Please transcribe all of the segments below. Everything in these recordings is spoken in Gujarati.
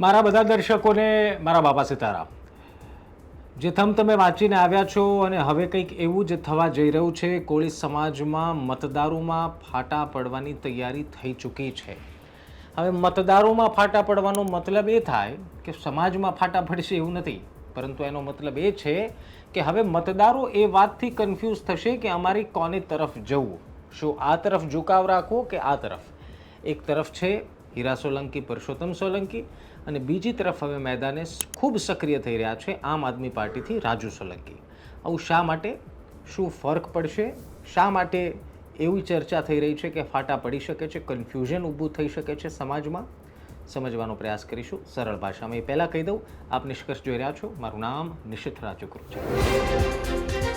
મારા બધા દર્શકોને મારા બાપા સીતારામ. જે થમ તમે વાંચીને આવ્યા છો અને હવે કંઈક એવું જ થવા જઈ રહ્યું છે, કોળી સમાજમાં મતદારોમાં ફાટા પડવાની તૈયારી થઈ ચૂકી છે. હવે મતદારોમાં ફાટા પડવાનો મતલબ એ થાય કે સમાજમાં ફાટા પડશે એવું નથી. પરંતુ એનો મતલબ એ છે કે હવે મતદારો એ વાતથી કન્ફ્યુઝ થશે કે અમારી કોની તરફ જવું? શું આ તરફ ઝુકાવ રાખવો કે આ તરફ? એક તરફ છે હીરા સોલંકી, પરસોત્તમ સોલંકી અને બીજી તરફ હવે મેદાને ખૂબ સક્રિય થઈ રહ્યા છે આમ આદમી પાર્ટીથી રાજુ સોલંકી. આવું શા માટે? શું ફરક પડશે? શા માટે એવી ચર્ચા થઈ રહી છે કે ફાટા પડી શકે છે કન્ફ્યુઝન ઊભું થઈ શકે છે સમાજમાં? સમજવાનો પ્રયાસ કરીશું સરળ ભાષામાં. એ પહેલાં કહી દઉં, આપ નિષ્કર્ષ જોઈ રહ્યા છો. મારું નામ નિશિત રાજુકૃત છે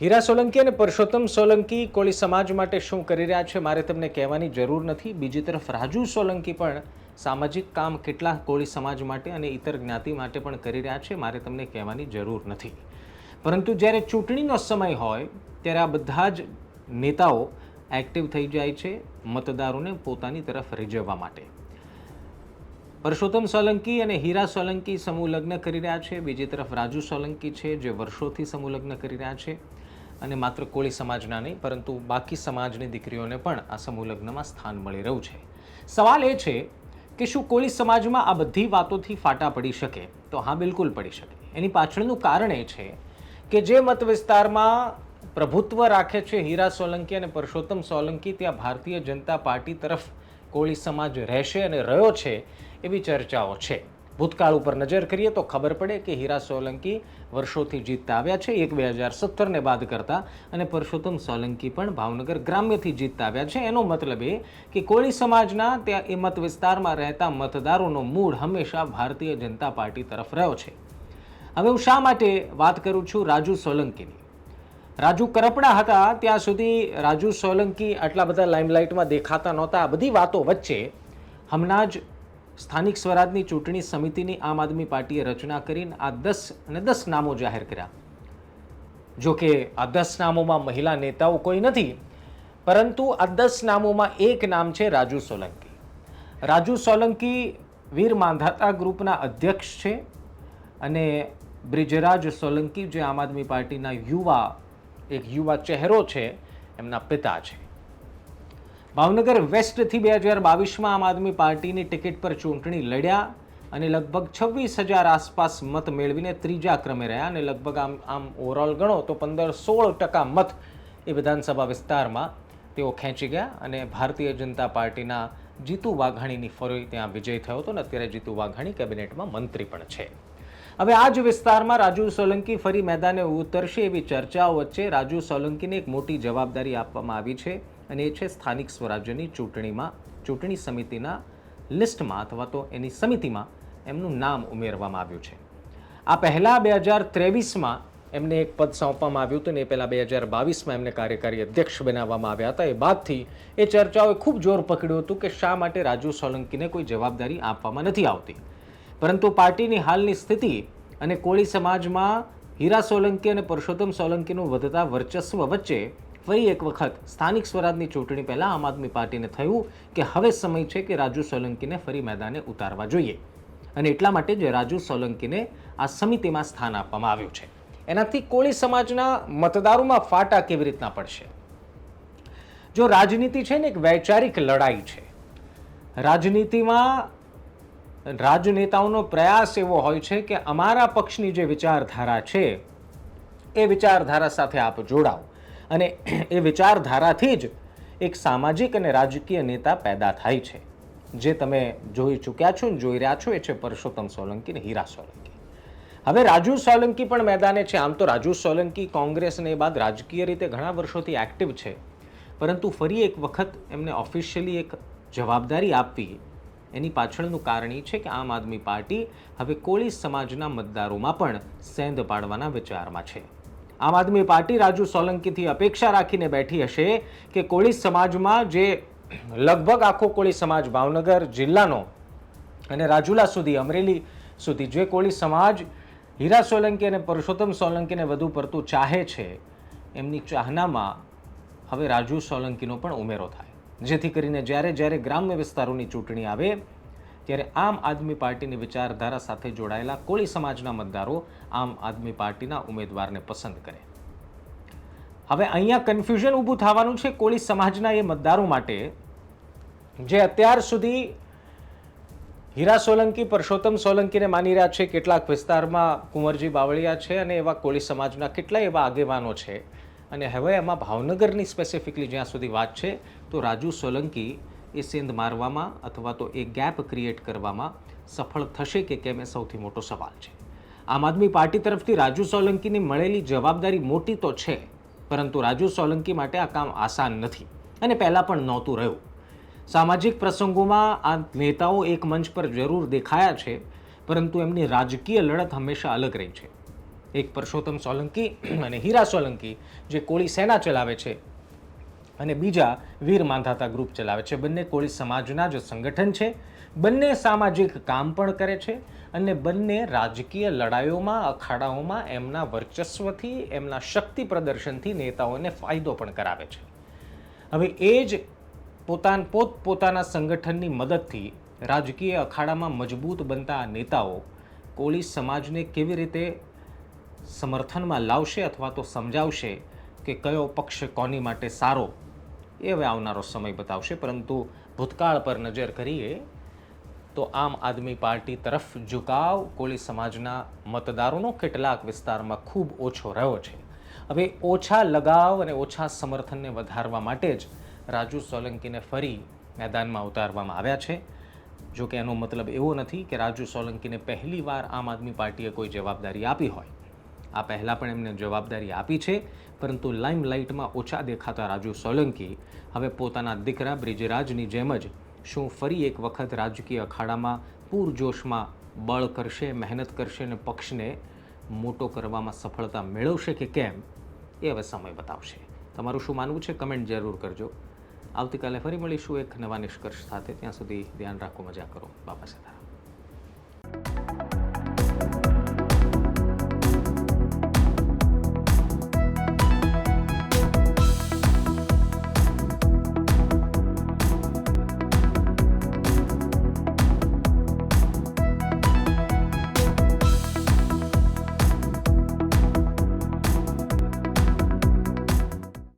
હીરા સોલંકી અને પરસોત્તમ સોલંકી કોળી સમાજ માટે શું કરી રહ્યા છે મારે તમને કહેવાની જરૂર નથી. બીજી તરફ રાજુ સોલંકી પણ સામાજિક કામ કેટલા કોળી સમાજ માટે અને ઇતર જ્ઞાતિ માટે પણ કરી રહ્યા છે, મારે તમને કહેવાની જરૂર નથી. પરંતુ જ્યારે ચૂંટણીનો સમય હોય, ત્યારે આ બધા જ નેતાઓ એક્ટિવ થઈ જાય છે મતદારોને પોતાની તરફ રીઝવવા માટે. પરસોત્તમ સોલંકી અને હીરા સોલંકી સમૂહ લગ્ન કરી રહ્યા છે. બીજી તરફ રાજુ સોલંકી છે, જે વર્ષોથી સમૂહ લગ્ન કરી રહ્યા છે. અને માત્ર કોળી સમાજના નહીં, પરંતુ બાકી સમાજની દીકરીઓને પણ આ સમૂહ લગ્નમાં સ્થાન મળી રહ્યું છે. સવાલ એ છે કે શું કોળી સમાજમાં આ બધી વાતોથી ફાટા પડી શકે? તો હા, બિલકુલ પડી શકે. એની પાછળનું કારણ એ છે કે જે મત વિસ્તારમાં પ્રભુત્વ રાખે છે હીરા સોલંકી અને પરસોત્તમ સોલંકી, ત્યાં ભારતીય જનતા પાર્ટી તરફ કોળી સમાજ રહેશે અને રહ્યો છે એવી ચર્ચાઓ છે. ભૂતકાળ ઉપર નજર કરીએ તો ખબર પડે કે હીરા સોલંકી વર્ષોથી જીતતા આવ્યા છે. એક બે હજાર સત્તરને બાદ કરતા અને પરસોત્તમ સોલંકી પણ ભાવનગર ગ્રામ્યથી જીતતા આવ્યા છે. એનો મતલબ એ કે કોળી સમાજના ત્યાં એ મત વિસ્તારમાં રહેતા મતદારોનો મૂળ હંમેશા ભારતીય જનતા પાર્ટી તરફ રહ્યો છે. હવે હું શા માટે વાત કરું છું રાજુ સોલંકીની? રાજુ કરપડા હતા ત્યાં સુધી રાજુ સોલંકી આટલા બધા લાઇમલાઇટમાં દેખાતા નહોતા. આ બધી વાતો વચ્ચે હમણાં જ સ્થાનિક સ્વરાજની ચૂંટણી સમિતિની આમ આદમી પાર્ટીએ રચના કરીને આ દસ અને દસ નામો જાહેર કર્યા. જોકે આ દસ નામોમાં મહિલા નેતાઓ કોઈ નથી, પરંતુ આ દસ નામોમાં એક નામ છે રાજુ સોલંકી. રાજુ સોલંકી વીર માંધાતા ગ્રુપના અધ્યક્ષ છે અને બ્રિજરાજ સોલંકી જે આમ આદમી પાર્ટીના યુવા, એક યુવા ચહેરો છે, એમના પિતા છે. ભાવનગર વેસ્ટથી બે હજાર બાવીસમાં આમ આદમી પાર્ટીની ટિકિટ પર ચૂંટણી લડ્યા અને લગભગ છવ્વીસ હજાર આસપાસ મત મેળવીને ત્રીજા ક્રમે રહ્યા અને લગભગ આમ આમ ઓવરઓલ ગણો તો પંદર સોળ ટકા મત એ વિધાનસભા વિસ્તારમાં તેઓ ખેંચી ગયા અને ભારતીય જનતા પાર્ટીના જીતુ વાઘાણીની ફરી ત્યાં વિજય થયો હતો અને અત્યારે જીતુ વાઘાણી કેબિનેટમાં મંત્રી પણ છે. હવે આ જ વિસ્તારમાં રાજુ સોલંકી ફરી મેદાને ઉતરશે એવી ચર્ચાઓ વચ્ચે રાજુ સોલંકીને એક મોટી જવાબદારી આપવામાં આવી છે. અને એ છે સ્થાનિક સ્વરાજ્યની ચૂંટણીમાં, ચૂંટણી સમિતિના લિસ્ટમાં અથવા તો એની સમિતિમાં એમનું નામ ઉમેરવામાં આવ્યું છે. આ પહેલાં બે હજાર ત્રેવીસમાં એમને એક પદ સોંપવામાં આવ્યું હતું ને એ પહેલાં બે હજાર બાવીસમાં એમને કાર્યકારી અધ્યક્ષ બનાવવામાં આવ્યા હતા. એ બાદથી એ ચર્ચાઓએ ખૂબ જોર પકડ્યું હતું કે શા માટે રાજુ સોલંકીને કોઈ જવાબદારી આપવામાં નથી આવતી. પરંતુ પાર્ટીની હાલની સ્થિતિ અને કોળી સમાજમાં હીરા સોલંકી અને પરસોત્તમ સોલંકીનું વધતા વર્ચસ્વ વચ્ચે ફરી એક વખત સ્થાનિક સ્વરાજની ચૂંટણી પહેલાં આમ આદમી પાર્ટીને થયું કે હવે સમય છે કે રાજુ સોલંકીને ફરી મેદાને ઉતારવા જોઈએ. અને એટલા માટે જ રાજુ સોલંકીને આ સમિતિમાં સ્થાન આપવામાં આવ્યું છે. એનાથી કોળી સમાજના મતદારોમાં ફાટા કેવી રીતના પડશે? જો રાજનીતિ છે ને એક વૈચારિક લડાઈ છે, રાજનીતિમાં રાજનેતાઓનો પ્રયાસ એવો હોય છે કે અમારા પક્ષની જે વિચારધારા છે, એ વિચારધારા સાથે આપ જોડાઓ. અને એ વિચારધારાથી જ એક સામાજિક અને રાજકીય નેતા પેદા થાય છે. જે તમે જોઈ ચૂક્યા છો ને જોઈ રહ્યા છો એ છે પરસોત્તમ સોલંકી અને હીરા સોલંકી. હવે રાજુ સોલંકી પણ મેદાને છે. આમ તો રાજુ સોલંકી કોંગ્રેસ ને એ બાદ રાજકીય રીતે ઘણા વર્ષોથી એક્ટિવ છે. પરંતુ ફરી એક વખત એમને ઓફિશિયલી એક જવાબદારી આપવી એની પાછળનું કારણ એ છે કે આમ આદમી પાર્ટી હવે કોળી સમાજના મતદારોમાં પણ સેંધ પાડવાના વિચારમાં છે. આમ આદમી પાર્ટી રાજુ સોલંકીથી અપેક્ષા રાખીને બેઠી હશે કે કોળી સમાજમાં જે લગભગ આખો કોળી સમાજ ભાવનગર જિલ્લાનો અને રાજુલા સુધી, અમરેલી સુધી જે કોળી સમાજ હીરા સોલંકી અને પરસોત્તમ સોલંકીને વધુ પડતું ચાહે છે, એમની ચાહનામાં હવે રાજુ સોલંકીનો પણ ઉમેરો થાય. જેથી કરીને જ્યારે જ્યારે ગ્રામ્ય વિસ્તારોની ચૂંટણી આવે ત્યારે આમ આદમી પાર્ટીની વિચારધારા સાથે જોડાયેલા કોળી સમાજના મતદારો આમ આદમી પાર્ટીના ઉમેદવારને પસંદ કરે. હવે અહીંયા કન્ફ્યુઝન ઊભું થવાનું છે કોળી સમાજના એ મતદારો માટે, જે અત્યાર સુધી હીરા સોલંકી, પરસોત્તમ સોલંકીને માની રહ્યા છે, કેટલાક વિસ્તારમાં કુંવરજી બાવળિયા છે અને એવા કોળી સમાજના કેટલાય એવા આગેવાનો છે. અને હવે એમાં ભાવનગરની સ્પેસિફિકલી જ્યાં સુધી વાત છે, તો રાજુ સોલંકી એ સેંધ મારવામાં અથવા તો એ ગેપ ક્રિએટ કરવામાં સફળ થશે કે કેમ એ સૌથી મોટો સવાલ છે. આમ આદમી પાર્ટી તરફથી રાજુ સોલંકીની મળેલી જવાબદારી મોટી તો છે, પરંતુ રાજુ સોલંકી માટે આ કામ આસાન નથી અને પહેલાં પણ નહોતું રહ્યું. સામાજિક પ્રસંગોમાં આ નેતાઓ એક મંચ પર જરૂર દેખાયા છે, પરંતુ એમની રાજકીય લડત હંમેશા અલગ રહી છે. એક પરસોત્તમ સોલંકી અને હીરા સોલંકી જે કોળી સેના ચલાવે છે અને બીજા વીર માંધાતા ગ્રુપ ચલાવે છે. બંને કોળી સમાજના જ સંગઠન છે. બંને સામાજિક કામ પણ કરે છે અને બંને રાજકીય લડાઈઓમાં, અખાડાઓમાં એમના વર્ચસ્વથી, એમના શક્તિ પ્રદર્શનથી નેતાઓને ફાયદો પણ કરાવે છે. હવે એ જ પોતાન પોત પોતાના સંગઠનની મદદથી રાજકીય અખાડામાં મજબૂત બનતા નેતાઓ કોળી સમાજને કેવી રીતે સમર્થનમાં લાવશે અથવા તો સમજાવશે કે કયો પક્ષ કોની માટે સારો એ હવે આવનારો સમય બતાવશે. પરંતુ ભૂતકાળ પર નજર કરીએ તો આમ આદમી પાર્ટી તરફ ઝુકાવ કોળી સમાજના મતદારોનો કેટલાક વિસ્તારમાં ખૂબ ઓછો રહ્યો છે. હવે ઓછા લગાવ અને ઓછા સમર્થનને વધારવા માટે જ રાજુ સોલંકીને ફરી મેદાનમાં ઉતારવામાં આવ્યા છે. જો કે એનો મતલબ એવો નથી કે રાજુ સોલંકીને પહેલીવાર આમ આદમી પાર્ટીએ કોઈ જવાબદારી આપી હોય. આ પહેલાં પણ એમને જવાબદારી આપી છે, પરંતુ લાઇમલાઇટમાં ઓછા દેખાતા રાજુ સોલંકી હવે પોતાના દીકરા બ્રિજરાજની જેમ જ શું ફરી એક વખત રાજકીય અખાડામાં પૂરજોશમાં બળ કરશે, મહેનત કરશે અને પક્ષને મોટો કરવામાં સફળતા મેળવશે કે કેમ, એ હવે સમય બતાવશે. તમારું શું માનવું છે? કમેન્ટ જરૂર કરજો. આવતીકાલે ફરી મળીશું એક નવા નિષ્કર્ષ સાથે. ત્યાં સુધી ધ્યાન રાખો, મજા કરો. બાબા સીતારામ